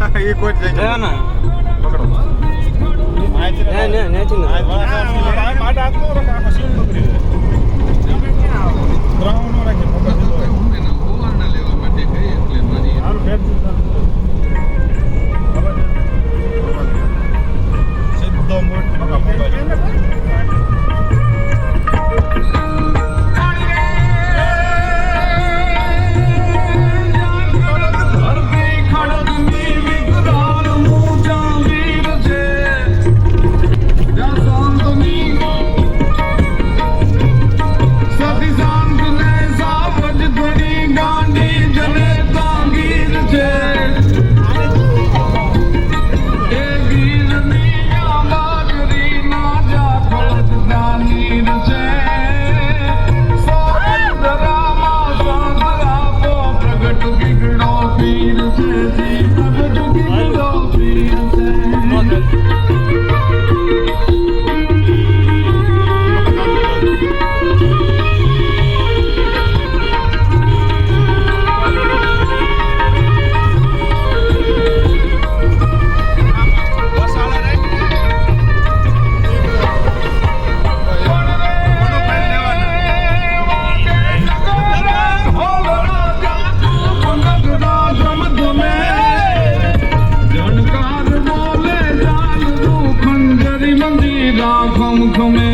ఈ కోట్ ఏమన్నా పకడు నేను నేను నేను మాట ఆకు গঞ্জি রাখম খমে